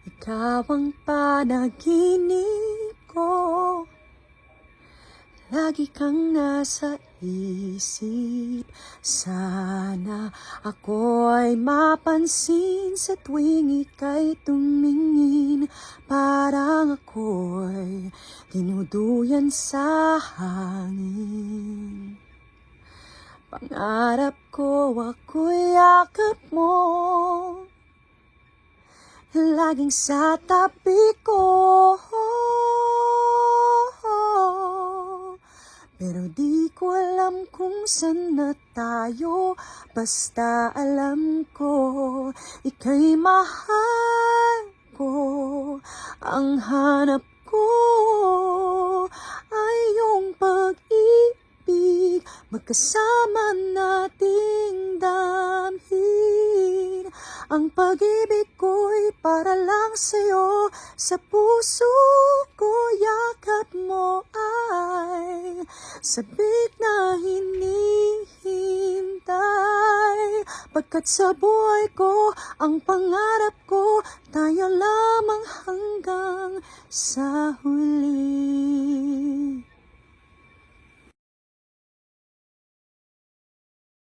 Ikaw ang panaginip ko. Lagi kang nasa isip. Sana ako ay mapansin Sa tuwing ika'y tumingin. Parang ako'y dinuduyan sa hangin. Pangarap ko ako'y yakap mo Laging sa tabi ko. Pero di ko alam kung saan na tayo. Basta alam ko Ika'y mahal ko. Ang hanap ko Ay yung pag-ibig. Magkasama nating damhin Ang pag-ibig ko'y para lang sa'yo. Sa puso ko yakap mo ay. Sabik na hinihintay. Pagkat sa buhay ko Ang pangarap ko Tayo lamang hanggang sa huli